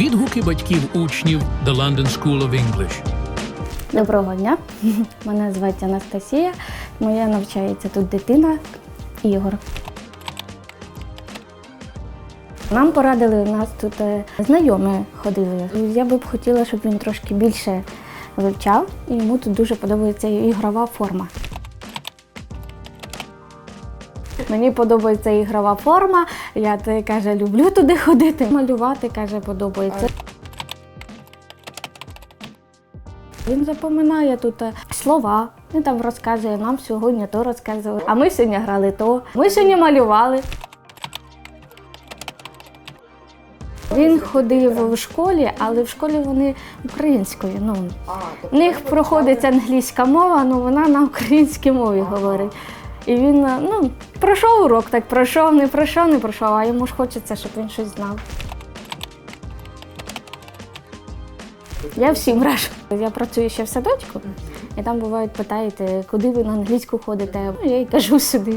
Відгуки батьків учнів The London School of English. Доброго дня. Мене звати Анастасія. Моя навчається тут дитина Ігор. Нам порадили у нас тут е, знайомі ходили. Я би б хотіла, щоб він трошки більше вивчав, і йому тут дуже подобається ігрова форма. Мені подобається ігрова форма. Я каже, люблю туди ходити. Малювати каже, подобається. Він запоминає тут е, слова. Він там розказує нам сьогодні то розказували. А ми сьогодні грали то. Ми сьогодні малювали. Він ходив в школі, але в школі вони українською. Ну, в них проходить англійська мова, але вона на українській мові говорить. І він е, ну, пройшов урок, так пройшов, не пройшов, не пройшов, а йому ж хочеться, щоб він щось знав. Я всім раджу. Я працюю ще в садочку, і там бувають питають, куди ви на англійську ходите. Ну, я й кажу сюди.